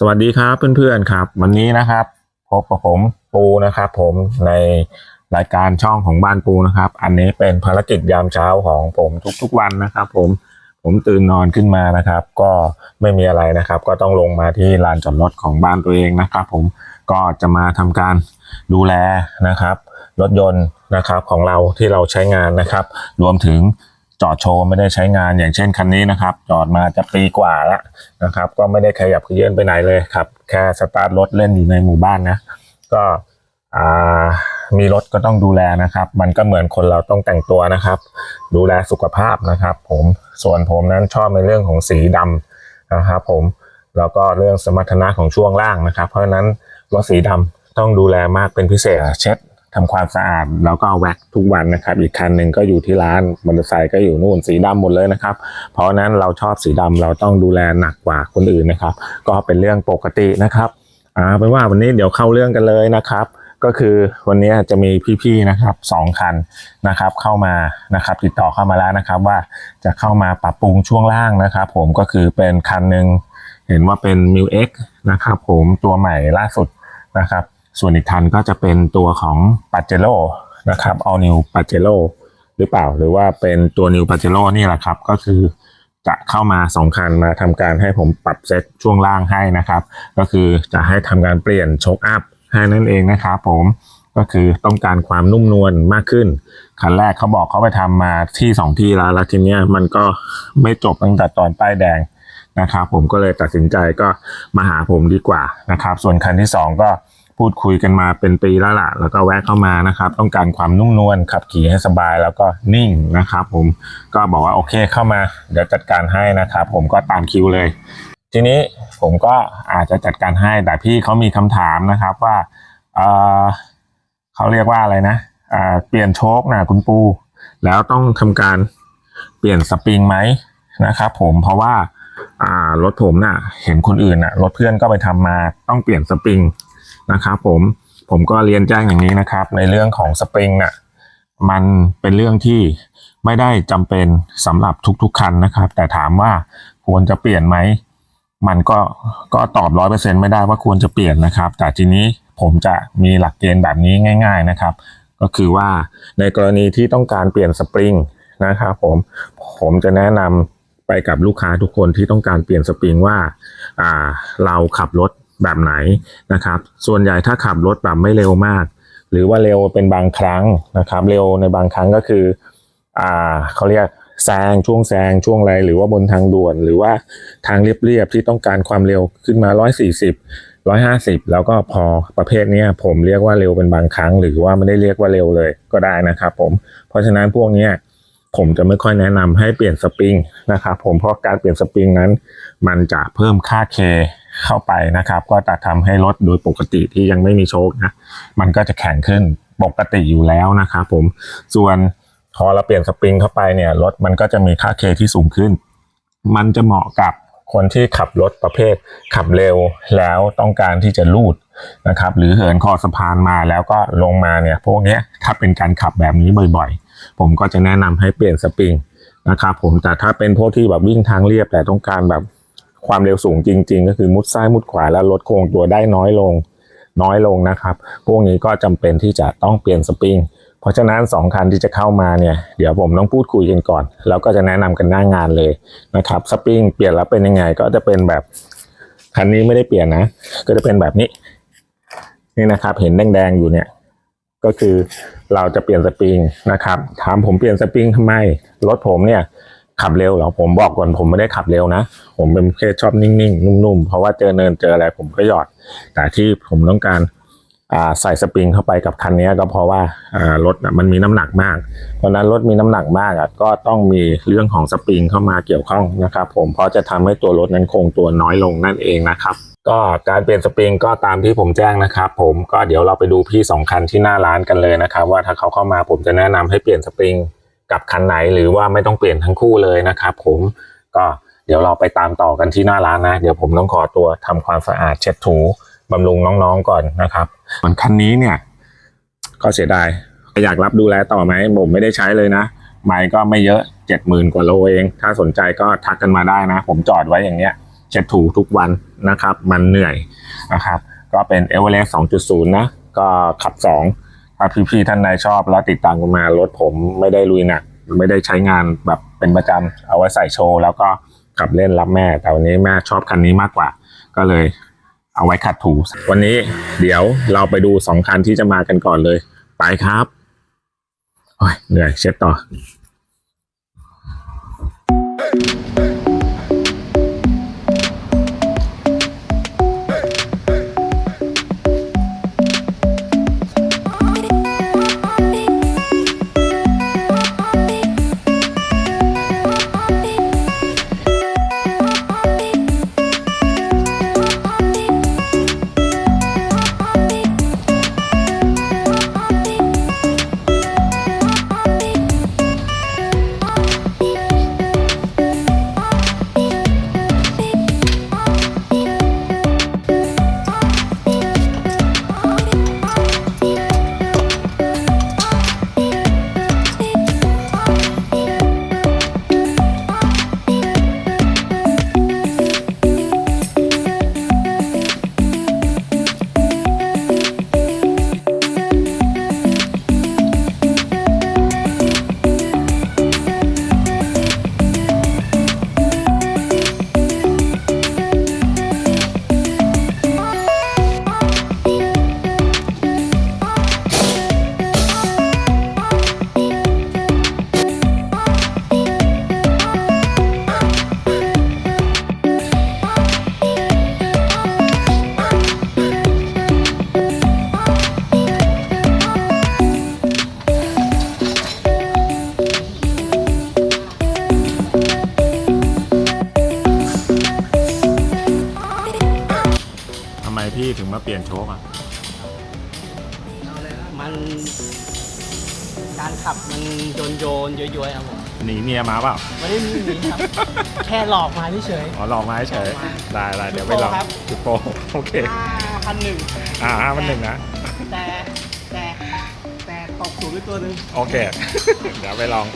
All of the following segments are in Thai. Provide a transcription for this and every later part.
สวัสดีครับเพื่อนๆครับ วันนี้นะครับ พบกับผมปูนะครับ ผมในรายการช่องของบ้านปูนะครับ อันนี้เป็นภารกิจยามเช้าของผมทุกๆวันนะครับ ผมผมตื่นนอนขึ้นมานะครับ ก็ไม่มีอะไรนะครับ ก็ต้องลงมาที่ลานจอดรถของบ้านตัวเองนะครับ ผมก็จะมาทำการดูแลนะครับ รถยนต์นะครับของเราที่เราใช้งานนะครับ รวมถึง จอดโชว์ไม่ได้ใช้งานอย่างเช่นคันนี้นะครับ จอดมาจะปีกว่าแล้วนะครับ ก็ไม่ได้ขยับเขยื่อนไปไหนเลยครับ แค่สตาร์ทรถเล่นอยู่ในหมู่บ้านนะ ก็มีรถก็ต้องดูแลนะครับ มันก็เหมือนคนเราต้องแต่งตัวนะครับ ดูแลสุขภาพนะครับ ผมส่วนผมนั้นชอบในเรื่องของสีดำนะครับผมแล้วก็เรื่องสมรรถนะของช่วงล่างนะครับ เพราะฉะนั้นรถสีดำต้องดูแลมากเป็นพิเศษเช็ด ทำความสะอาดแล้วก็แว็กทุกวันนะครับ อีกคันหนึ่งก็อยู่ที่ร้านมอเตอร์ไซค์ก็อยู่นู่นสีดำหมดเลยนะครับ เพราะนั้นเราชอบสีดำเราต้องดูแลหนักกว่าคนอื่นนะครับ ก็เป็นเรื่องปกตินะครับอ่าเป็นว่าวันนี้เดี๋ยวเข้าเรื่องกันเลยนะครับ ก็คือวันนี้จะมีพี่ๆนะครับสองคันนะครับ เข้ามานะครับ ติดต่อเข้ามาแล้วนะครับ ว่าจะเข้ามาปรับปรุงช่วงล่างนะครับ ผมก็คือเป็นคันหนึ่งเห็นว่าเป็น m ิ X นะครับผมตัวใหม่ล่าสุดนะครับ ส่วนอีกคันก็จะเป็นตัวของ p a เจโ o นะครับ All New p a เจโ o หรือเปล่า หรือว่าเป็นตัว New p a เจโ o นี่แหละครับ ก็คือจะเข้ามาสองคันมาทำการให้ผมปรับเซตช่วงล่างให้นะครับ ก็คือจะให้ทำการเปลี่ยนโชคอัพให้นั่นเองนะครับผมก็คือต้องการความนุ่มนวลมากขึ้น คันแรกเขาบอกเขาไปทำมาที่สองที่แล้วแล้วทีเนี้ยมันก็ไม่จบตั้งแต่ตอนป้ายแดงนะครับผมก็เลยตัดสินใจก็มาหาผมดีกว่านะครับ ส่วนคันที่สองก็ พูดคุยกันมาเป็นปีแล้วล่ะแล้วก็แวะเข้ามานะครับ ต้องการความนุ่มนวลขับขี่ให้สบายแล้วก็นิ่งนะครับ ผมก็บอกว่าโอเคเข้ามา เดี๋ยวจัดการให้นะครับ ผมก็ตามคิวเลย ทีนี้ผมก็อาจจะจัดการให้แต่พี่เขามีคำถามนะครับว่าเออเขาเรียกว่าอะไรนะเปลี่ยนโชคนะคุณปู แล้วต้องทำการเปลี่ยนสปริงไหมนะครับผมเพราะว่าอ่ารถผมน่ะ เห็นคนอื่นน่ะรถเพื่อนก็ไปทำมาต้องเปลี่ยนสปริง นะครับผมผมก็เรียนแจ้งอย่างนี้นะครับ ในเรื่องของสปริงน่ะมันเป็นเรื่องที่ไม่ได้จำเป็นสำหรับทุกๆคันนะครับ แต่ถามว่าควรจะเปลี่ยนไหม มันก็ก็ตอบร้อยเปอร์เซ็นไม่ได้ว่าควรจะเปลี่ยนนะครับ แต่ทีนี้ผมจะมีหลักเกณฑ์แบบนี้ง่าย ๆนะครับ ก็คือว่าในกรณีที่ต้องการเปลี่ยนสปริงนะครับผมผมจะแนะนำไปกับลูกค้าทุกคนที่ต้องการเปลี่ยนสปริงว่าอ่าเราขับรถ แบบไหนนะครับ ส่วนใหญ่ถ้าขับรถแบบไม่เร็วมาก หรือว่าเร็วเป็นบางครั้งนะครับ เร็วในบางครั้งก็คืออ่าเขาเรียกแซงช่วงแซงช่วงอะไรหรือว่าบนทางด่วน หรือว่าทางเรียบๆที่ต้องการความเร็วขึ้นมา 140 150 แล้วก็พอประเภทนี้ผมเรียกว่าเร็วเป็นบางครั้ง หรือว่าไม่ได้เรียกว่าเร็วเลยก็ได้นะครับผมเพราะฉะนั้นพวกนี้ผมจะไม่ค่อยแนะนำให้เปลี่ยนสปริงนะครับผมเพราะการเปลี่ยนสปริงนั้น มันจะเพิ่มค่าเค เข้าไปนะครับ ก็จะทำให้รถโดยปกติที่ยังไม่มีโชคนะมันก็จะแข็งขึ้นปกติอยู่แล้วนะครับผมส่วนพอเราเปลี่ยนสปริงเข้าไปเนี่ยรถมันก็จะมีค่าเคที่สูงขึ้น มันจะเหมาะกับคนที่ขับรถประเภทขับเร็วแล้วต้องการที่จะลูดนะครับ หรือเหินคอสะพานมาแล้วก็ลงมาเนี่ยพวกนี้ถ้าเป็นการขับแบบนี้บ่อยๆ ผมก็จะแนะนำให้เปลี่ยนสปริงนะครับผมแต่ถ้าเป็นพวกที่แบบวิ่งทางเรียบแต่ต้องการแบบ ความเร็วสูงจริง ๆ ก็คือมุดซ้ายมุดขวาแล้วลดโค้งตัวได้น้อยลง น้อยลงนะครับ พวกนี้ก็จำเป็นที่จะต้องเปลี่ยนสปริงเพราะฉะนั้นสองคันที่จะเข้ามาเนี่ยเดี๋ยวผมต้องพูดคุยกันก่อน แล้วก็จะแนะนำกันหน้างานเลยนะครับสปริงเปลี่ยนแล้วเป็นยังไงก็จะเป็นแบบคันนี้ไม่ได้เปลี่ยนนะ ก็จะเป็นแบบนี้นี่นะครับ เห็นแดงๆอยู่เนี่ยก็คือเราจะเปลี่ยนสปริงนะครับถามผมเปลี่ยนสปริงทำไมรถผมเนี่ย ขับเร็วเหรอผมบอกก่อนผมไม่ได้ขับเร็วนะ ผมเป็นแค่ชอบนิ่งๆ นุ่มๆ เพราะว่าเจอเนินเจออะไรผมก็หยอด แต่ที่ผมต้องการาใส่สปริงเข้าไปกับคันนี้ก็เพราะว่าารถมันมีน้ำหนักมาก เพราะนั้นรถมีน้ำหนักมากก็ต้องมีเรื่องของสปริงเข้ามาเกี่ยวข้องนะครับผมเพราะจะทำให้ตัวรถนั้นคงตัวน้อยลงนั่นเองนะครับก็การเปลี่ยนสปริงก็ตามที่ผมแจ้งนะครับผมก็เดี๋ยวเราไปดูพี่สองคันที่หน้าร้านกันเลยนะครับว่าถ้าเขาเข้ามาผมจะแนะนำให้เปลี่ยนสปริง กับคันไหนหรือว่าไม่ต้องเปลี่ยนทั้งคู่เลยนะครับ ผมก็เดี๋ยวเราไปตามต่อกันที่หน้าร้านนะ เดี๋ยวผมต้องขอตัวทำความสะอาดเช็ดถูบำรุงน้องๆก่อนนะครับส่วนคันนี้เนี่ย ก็เสียดายอยากรับดูแลต่อไหมผมไม่ได้ใช้เลยนะไมค์ก็ไม่เยอะเจ็ดหมื่นกว่าโลเอง ถ้าสนใจก็ทักกันมาได้นะ ผมจอดไว้อย่างเนี้ยเช็ดถูทุกวันนะครับ มันเหนื่อยนะครับ ก็เป็นเอเวอเรสต์2.0 นะ ก็ขับ 2 ถ้าพี่ๆท่านใดชอบแล้วติดตามกันมารถผมไม่ได้ลุยหนัก ไม่ได้ใช้งานแบบเป็นประจำเอาไว้ใส่โชว์แล้วก็ขับเล่นรับแม่ แต่วันนี้แม่ชอบคันนี้มากกว่า ก็เลยเอาไว้ขัดถู วันนี้เดี๋ยวเราไปดูสองคันที่จะมากันก่อนเลย ไปครับโอ้ยเหนื่อยเช็ดต่อ ปลี่ยนโชคอะ มันการขับมันโยนโยนๆย้อยๆครับผมหนีเมียมาเปล่า ไม่ได้มีหนีครับ แค่หลอกมาเฉย อ๋อลองมาเฉยลองมาได้ได้เดี๋ยวไปลองครับจุดโปรโอเคห้าพันหนึ่งอ่าห้ามันหนึ่งนะ แต่แต่แต่ตกสูงด้วยตัวหนึ่งโอเค เดี๋ยวไปลอง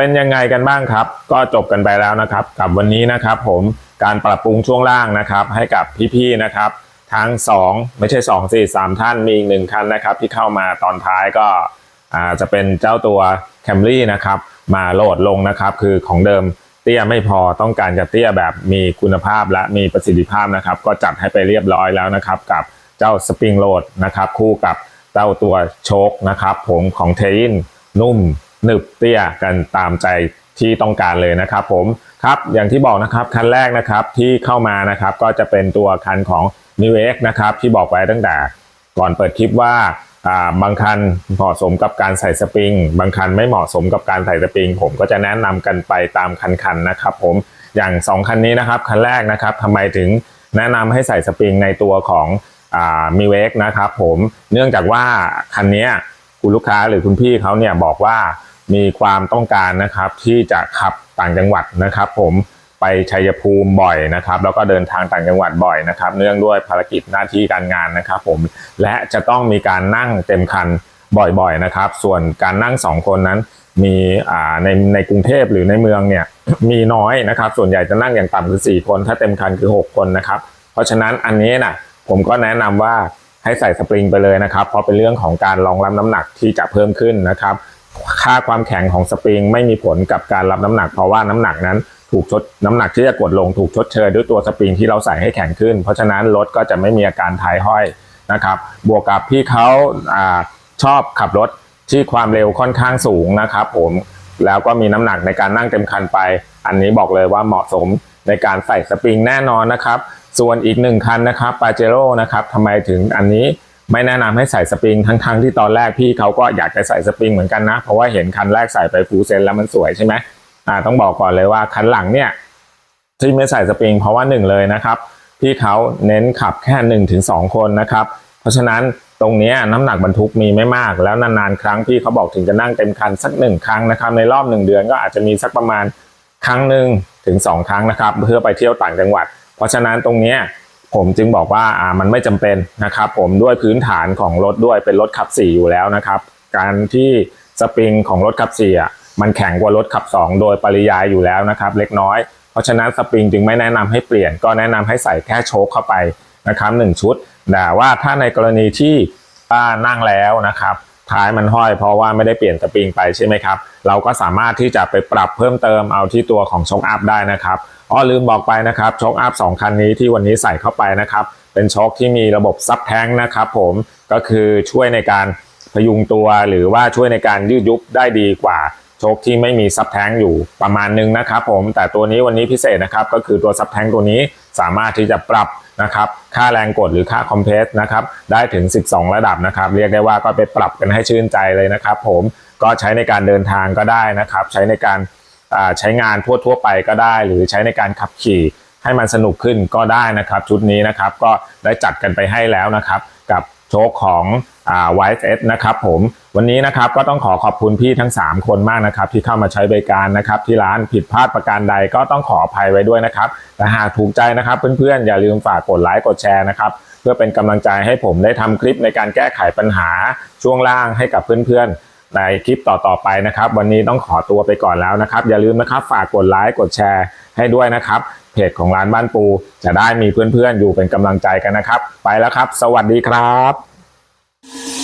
เป็นยังไงกันบ้างครับ ก็จบกันไปแล้วนะครับ กับวันนี้นะครับ ผมการปรับปรุงช่วงล่างนะครับ ให้กับพี่ๆนะครับ ทั้งสองไม่ใช่สองสี่สามท่านมีอีกหนึ่งคันนะครับ ที่เข้ามาตอนท้ายก็จะเป็นเจ้าตัว Camry นะครับ มาโหลดลงนะครับ คือของเดิมเตี้ยไม่พอต้องการจะเตี้ยแบบมีคุณภาพและมีประสิทธิภาพนะครับ ก็จัดให้ไปเรียบร้อยแล้วนะครับ กับเจ้าสปริงโหลดนะครับ คู่กับเจ้าตัวโชคนะครับ ผมของเทอินนุ่ม หนึบเตี้ยกันตามใจที่ต้องการเลยนะครับผมครับอย่างที่บอกนะครับคันแรกนะครับที่เข้ามานะครับก็จะเป็นตัวคันของ n e w X นะครับที่บอกไว้ตั้งแต่ก่อนเปิดคลิปว่าบางคันเหมาะสมกับการใส่สปริง บางคันไม่เหมาะสมกับการใส่สปริง ผมก็จะแนะนำกันไปตามคันๆนะครับผมอย่าง 2 คันนี้นะครับคันแรกนะครับทำไมถึงแนะนำให้ใส่สปริงในตัวของอ่า m i w X นะครับผมเนื่องจากว่าคันนี้ คุณลูกค้าหรือคุณพี่เขาเนี่ยบอกว่ามีความต้องการนะครับที่จะขับต่างจังหวัดนะครับ ผมไปชัยภูมิบ่อยนะครับ แล้วก็เดินทางต่างจังหวัดบ่อยนะครับ เนื่องด้วยภารกิจหน้าที่การงานนะครับ ผมและจะต้องมีการนั่งเต็มคันบ่อยๆนะครับ ส่วนการนั่งสองคนนั้นมีในในกรุงเทพหรือในเมืองเนี่ยมีน้อยนะครับ ส่วนใหญ่จะนั่งอย่างต่ำคือ 4 คน ถ้าเต็มคันคือ 6 คนนะครับ เพราะฉะนั้นอันนี้นะผมก็แนะนำว่า ให้ใส่สปริงไปเลยนะครับ เพราะเป็นเรื่องของการรองรับน้ำหนักที่จะเพิ่มขึ้นนะครับ ค่าความแข็งของสปริงไม่มีผลกับการรับน้ำหนัก เพราะว่าน้ำหนักนั้นถูกชดน้ำหนักที่จะกดลงถูกชดเชยด้วยตัวสปริงที่เราใส่ให้แข็งขึ้น เพราะฉะนั้นรถก็จะไม่มีอาการท้ายห้อยนะครับ บวกกับพี่เขาอาชอบขับรถที่ความเร็วค่อนข้างสูงนะครับ ผมแล้วก็มีน้ำหนักในการนั่งเต็มคันไป อันนี้บอกเลยว่าเหมาะสมในการใส่สปริงแน่นอนนะครับ ส่วนอีกหนึ่งคันนะครับปาเจโร่นะครับทำไมถึงอันนี้ไม่แนะนำให้ใส่สปริงทั้งๆที่ตอนแรกพี่เขาก็อยากจะใส่สปริงเหมือนกันนะ เพราะว่าเห็นคันแรกใส่ไปฟูเซนแล้วมันสวยใช่ไหมอ่าต้องบอกก่อนเลยว่าคันหลังเนี่ยที่ไม่ใส่สปริงเพราะว่าหนึ่งเลยนะครับพี่เขาเน้นขับแค่หนึ่งถึงสองคนนะครับ เพราะฉะนั้นตรงนี้น้ำหนักบรรทุกมีไม่มาก แล้วนานๆครั้งพี่เขาบอกถึงจะนั่งเต็มคันสักหนึ่งครั้งนะครับในรอบหนึ่งเดือนก็อาจจะมีสักประมาณครั้งหนึ่งถึงสองครั้งนะครับ เพื่อไปเที่ยวต่างจังหวัด เพราะฉะนั้นตรงนี้ผมจึงบอกว่าอ่ามันไม่จำเป็นนะครับผมด้วยพื้นฐานของรถด้วยเป็นรถขับ 4 อยู่แล้วนะครับ การที่สปริงของรถขับ4อะมันแข็งกว่ารถขับ 2 โดยปริยายอยู่แล้วนะครับ เล็กน้อย เพราะฉะนั้นสปริงจึงไม่แนะนำให้เปลี่ยนก็แนะนำให้ใส่แค่โชคเข้าไปนะครับหนึ่งชุดแต่ว่าถ้าในกรณีที่ป้านั่งแล้วนะครับ ท้ายมันห้อยเพราะว่าไม่ได้เปลี่ยนสปริงไปใช่ไหมครับ เราก็สามารถที่จะไปปรับเพิ่มเติมเอาที่ตัวของช็อคอัพได้นะครับอ้อลืมบอกไปนะครับช็อคอัพสองคันนี้ที่วันนี้ใส่เข้าไปนะครับ เป็นช็อคที่มีระบบซับแท้งนะครับผมก็คือช่วยในการพยุงตัวหรือว่าช่วยในการยืดยุบได้ดีกว่าโชคที่ไม่มีซับแท้งอยู่ประมาณนึงนะครับผมแต่ตัวนี้วันนี้พิเศษนะครับก็คือตัวซับแท้งตัวนี้สามารถที่จะปรับ นะครับค่าแรงกดหรือค่าคอมเพรสนะครับได้ถึง 12 ระดับนะครับเรียกได้ว่าก็ไปปรับกันให้ชื่นใจเลยนะครับ ผมก็ใช้ในการเดินทางก็ได้นะครับ ใช้ในการใช้งานทั่วๆไปก็ได้ หรือใช้ในการขับขี่ให้มันสนุกขึ้นก็ได้นะครับ ชุดนี้นะครับก็ได้จัดกันไปให้แล้วนะครับ กับโชคของ อ่า YSS นะครับผมวันนี้นะครับก็ต้องขอขอบคุณพี่ทั้ง 3 คนมากนะครับที่เข้ามาใช้บริการนะครับที่ร้านผิดพลาดประการใดก็ต้องขออภัยไว้ด้วยนะครับแต่หากถูกใจนะครับเพื่อนๆอย่าลืมฝากกดไลค์กดแชร์นะครับเพื่อเป็นกำลังใจให้ผมได้ทำคลิปในการแก้ไขปัญหาช่วงล่างให้กับเพื่อนๆ ในคลิปต่อๆไปนะครับ วันนี้ต้องขอตัวไปก่อนแล้วนะครับ อย่าลืมนะครับฝากกดไลค์กดแชร์ให้ด้วยนะครับเพจของร้านบ้านปู จะได้มีเพื่อนๆอยู่เป็นกำลังใจกันนะครับ ไปแล้วครับ สวัสดีครับ you